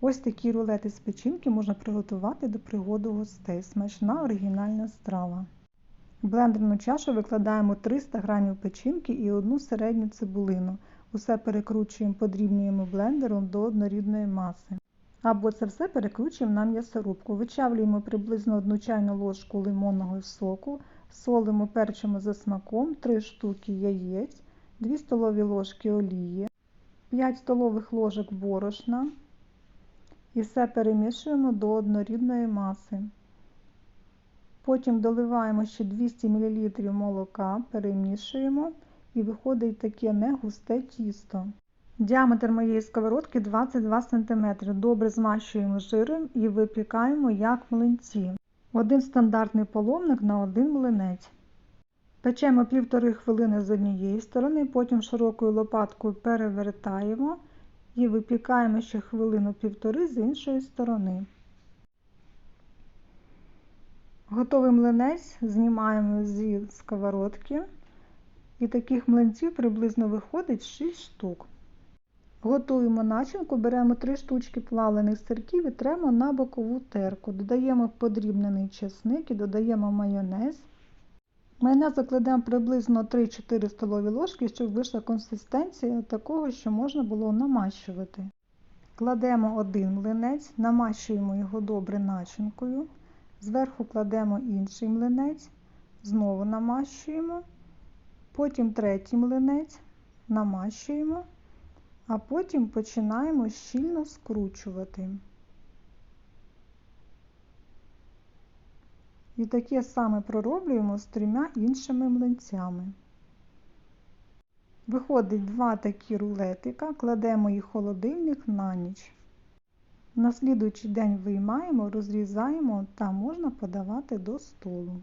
Ось такі рулети з печінки можна приготувати до пригоду гостей. Смачна оригінальна страва. В блендерну чашу викладаємо 300 г печінки і одну середню цибулину. Усе перекручуємо, подрібнюємо блендером до однорідної маси. Або це все перекручуємо на м'ясорубку. Вичавлюємо приблизно 1 чайну ложку лимонного соку, солимо, перчимо за смаком, 3 штуки яєць, 2 столові ложки олії, 5 столових ложок борошна. І все перемішуємо до однорідної маси. Потім доливаємо ще 200 мл молока, перемішуємо і виходить таке негусте тісто. Діаметр моєї сковородки 22 см. Добре змащуємо жиром і випікаємо як млинці. Один стандартний половник на один млинець. Печемо півтори хвилини з однієї сторони, потім широкою лопаткою перевертаємо і випікаємо ще хвилину-півтори з іншої сторони. Готовий млинець знімаємо зі сковородки. І таких млинців приблизно виходить 6 штук. Готуємо начинку, беремо 3 штучки плавлених сирків і тремо на бокову терку. Додаємо подрібнений чесник і додаємо майонез. Майонез закладемо приблизно 3-4 столові ложки, щоб вийшла консистенція такого, що можна було намащувати. Кладемо один млинець, намащуємо його добре начинкою. Зверху кладемо інший млинець, знову намащуємо. Потім третій млинець, намащуємо, а потім починаємо щільно скручувати. І таке саме пророблюємо з трьома іншими млинцями. Виходить два такі рулетика, кладемо їх в холодильник на ніч. На слідуючий день виймаємо, розрізаємо та можна подавати до столу.